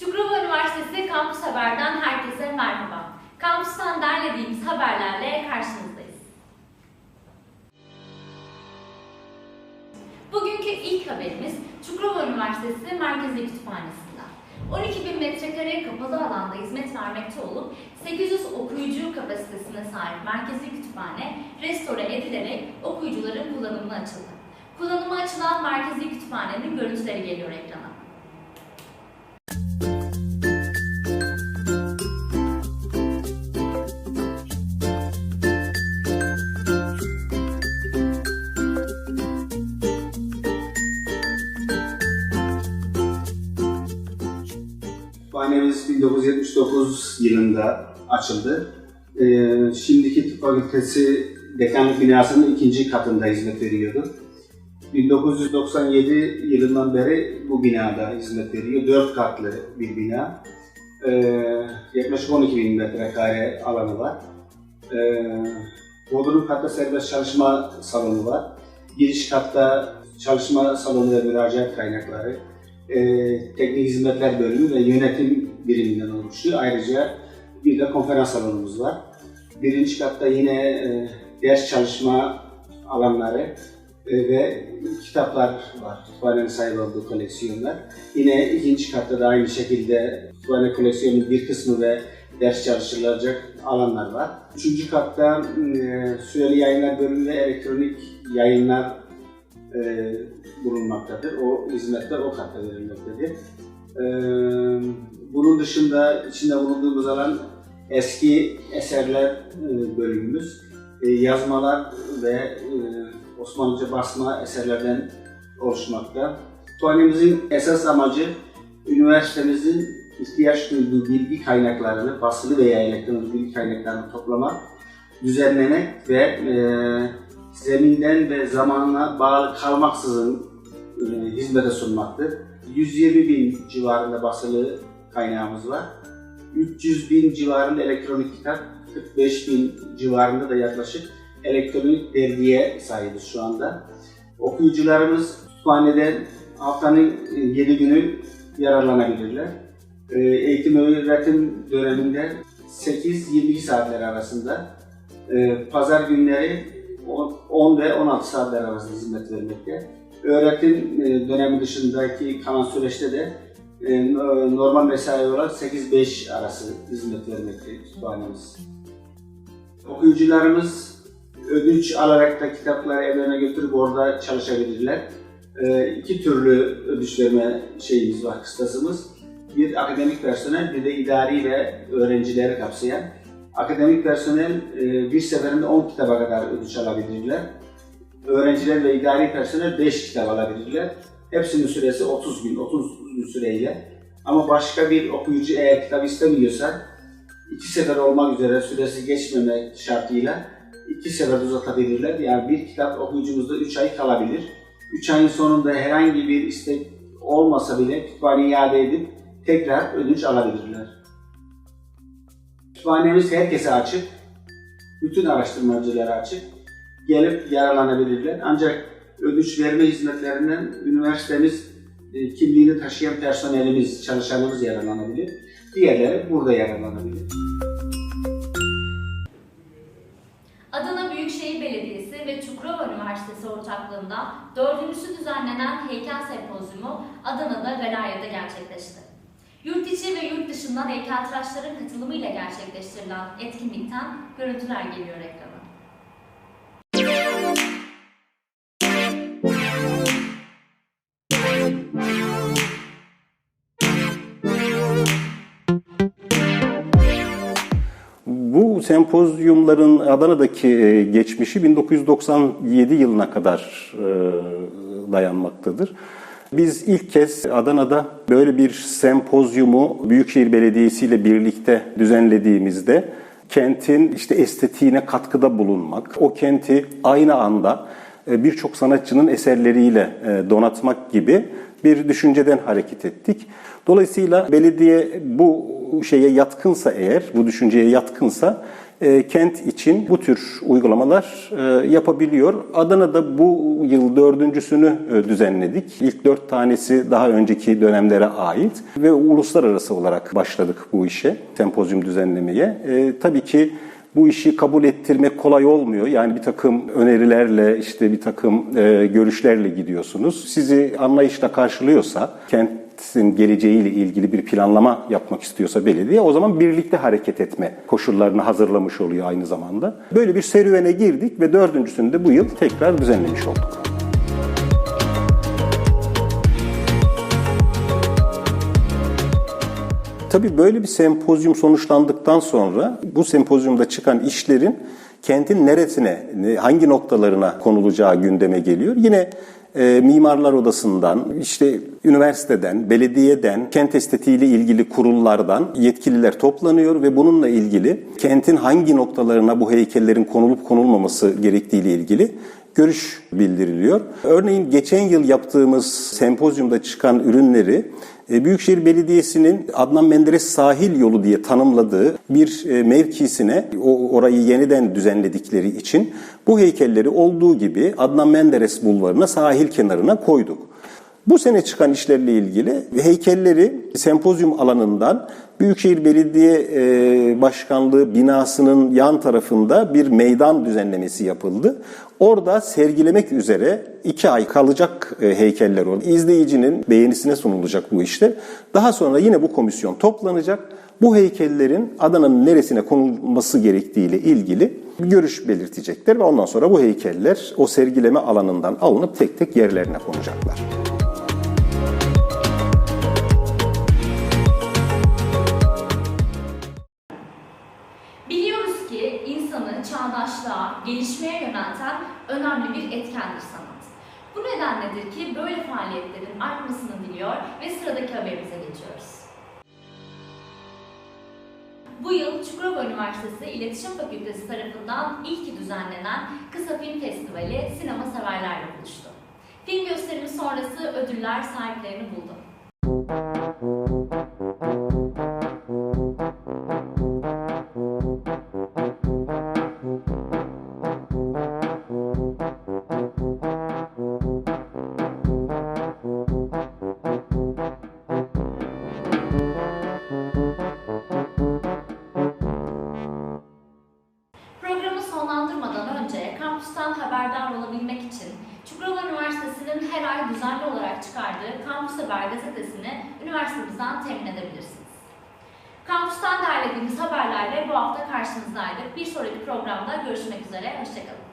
Çukurova Üniversitesi Kampüs Haber'den herkese merhaba. Kampüsten derlediğimiz haberlerle karşınızdayız. Bugünkü ilk haberimiz Çukurova Üniversitesi Merkezi Kütüphanesi'nden. 12 bin metrekare kapalı alanda hizmet vermekte olup 800 okuyucu kapasitesine sahip merkezi kütüphane restore edilerek okuyucuların kullanımına açıldı. Kullanıma açılan merkezi kütüphanenin görüntüleri geliyor ekrana. 1979 yılında açıldı. Ee, şimdiki tıp fakültesi dekanlık binasının ikinci katında hizmet veriyordu. 1997 yılından beri bu binada hizmet veriyor. Dört katlı bir bina. Ee, yaklaşık 12 bin metrekare alanı var. Ee, Bodrum katta serbest çalışma salonu var. Giriş katta çalışma salonu ve müracaat kaynakları, e, teknik hizmetler bölümü ve yönetim biriminden oluşuyor. Ayrıca bir de konferans salonumuz var. Birinci katta yine e, ders çalışma alanları e, ve kitaplar var. Kütüphanenin sahip olduğu koleksiyonlar. Yine ikinci katta da aynı şekilde kütüphane koleksiyonunun bir kısmı ve ders çalışılacak alanlar var. Üçüncü katta e, süreli yayınlar bölümü elektronik yayınlar e, bulunmaktadır. O hizmetler o katta verilmektedir. Bunun dışında içinde bulunduğumuz alan eski eserler bölümümüz. Yazmalar ve Osmanlıca basma eserlerden oluşmakta. Kütüphanemizin esas amacı üniversitemizin ihtiyaç duyduğu bilgi kaynaklarını, basılı veya elektronik bilgi kaynaklarını toplamak, düzenlemek ve e, zeminden ve zamanla bağlı kalmaksızın e, hizmete sunmaktır. 120 bin civarında basılı kaynağımız var. 300 bin civarında elektronik kitap, 45 bin civarında da yaklaşık elektronik dergiye sahibiz şu anda. Okuyucularımız kütüphaneden haftanın 7 günü yararlanabilirler. E, Eğitim öğretim döneminde 8-22 saatler arasında, e, pazar günleri 10 ve 16 saatler arasında hizmet vermekte. Öğretim e, dönemi dışındaki kalan süreçte de e, normal mesai olarak 8-5 arası hizmet vermekte kütüphanemiz. Okuyucularımız ödünç alarak da kitapları evlerine götürüp orada çalışabilirler. E, iki türlü ödünç verme şeyimiz var, kıstasımız. Bir akademik personel, bir de idari ve öğrencileri kapsayan. Akademik personel bir seferinde 10 kitaba kadar ödünç alabilirler. Öğrenciler ve idari personel 5 kitap alabilirler. Hepsinin süresi 30 gün, 30 gün süreyle. Ama başka bir okuyucu eğer kitap istemiyorsa iki sefer olmak üzere süresi geçmemek şartıyla iki sefer uzatabilirler. Yani bir kitap okuyucumuzda 3 ay kalabilir. 3 ayın sonunda herhangi bir istek olmasa bile kütüphane iade edip tekrar ödünç alabilirler. Kütüphanemiz herkese açık. Bütün araştırmacılara açık. Gelip yararlanabilirler. Ancak ödünç verme hizmetlerinden üniversitemiz e, kimliğini taşıyan personelimiz, çalışanımız yararlanabilir. Diğerleri burada yararlanabilir. Adana Büyükşehir Belediyesi ve Çukurova Üniversitesi ortaklığında dördüncüsü düzenlenen heykel sempozyumu Adana'da Galaya'da gerçekleşti. Yurt içi ve yurt dışından heykeltıraşların katılımıyla gerçekleştirilen etkinlikten görüntüler geliyor ekrana. Sempozyumların Adana'daki e, geçmişi 1997 yılına kadar e, dayanmaktadır. Biz ilk kez Adana'da böyle bir sempozyumu Büyükşehir Belediyesi ile birlikte düzenlediğimizde kentin işte estetiğine katkıda bulunmak, o kenti aynı anda e, birçok sanatçının eserleriyle donatmak gibi bir düşünceden hareket ettik. Dolayısıyla belediye bu şeye yatkınsa eğer, bu düşünceye yatkınsa e, kent için bu tür uygulamalar e, yapabiliyor. Adana'da bu yıl dördüncüsünü e, düzenledik. İlk dört tanesi daha önceki dönemlere ait ve uluslararası olarak başladık bu işe, sempozyum düzenlemeye. E, tabii ki bu işi kabul ettirmek kolay olmuyor. Yani bir takım önerilerle, işte bir takım e, görüşlerle gidiyorsunuz. Sizi anlayışla karşılıyorsa, kentin geleceğiyle ilgili bir planlama yapmak istiyorsa belediye, o zaman birlikte hareket etme koşullarını hazırlamış oluyor aynı zamanda. Böyle bir serüvene girdik ve dördüncüsünü de bu yıl tekrar düzenlemiş olduk. Tabii böyle bir sempozyum sonuçlandıktan sonra bu sempozyumda çıkan işlerin kentin neresine, hangi noktalarına konulacağı gündeme geliyor. Yine e, Mimarlar Odası'ndan, işte üniversiteden, belediyeden, kent estetiğiyle ilgili kurullardan yetkililer toplanıyor ve bununla ilgili kentin hangi noktalarına bu heykellerin konulup konulmaması gerektiğiyle ilgili görüş bildiriliyor. Örneğin geçen yıl yaptığımız sempozyumda çıkan ürünleri Büyükşehir Belediyesi'nin Adnan Menderes sahil yolu diye tanımladığı bir e, mevkisine orayı yeniden düzenledikleri için bu heykelleri olduğu gibi Adnan Menderes bulvarına sahil kenarına koyduk. Bu sene çıkan işlerle ilgili heykelleri sempozyum alanından Büyükşehir Belediye e, Başkanlığı binasının yan tarafında bir meydan düzenlemesi yapıldı. Orada sergilemek üzere iki ay kalacak e, heykeller orada. İzleyicinin beğenisine sunulacak bu işler. Daha sonra yine bu komisyon toplanacak. Bu heykellerin Adana'nın neresine konulması gerektiğiyle ilgili görüş belirtecekler ve ondan sonra bu heykeller o sergileme alanından alınıp tek tek yerlerine konacaklar. Gelişmeye yönelten önemli bir etkendir sanat. Bu nedenledir ki böyle faaliyetlerin artmasını diliyor ve sıradaki haberimize geçiyoruz. Bu yıl Çukurova Üniversitesi İletişim Fakültesi tarafından ilki düzenlenen Kısa Film Festivali sinema severlerle buluştu. Film gösterimi sonrası ödüller sahiplerini buldu. Olarak çıkardığı Kampüs Haber gazetesini üniversitemizden temin edebilirsiniz. Kampüsten derlediğimiz haberlerle bu hafta karşınızdaydık. Bir sonraki programda görüşmek üzere, hoşçakalın.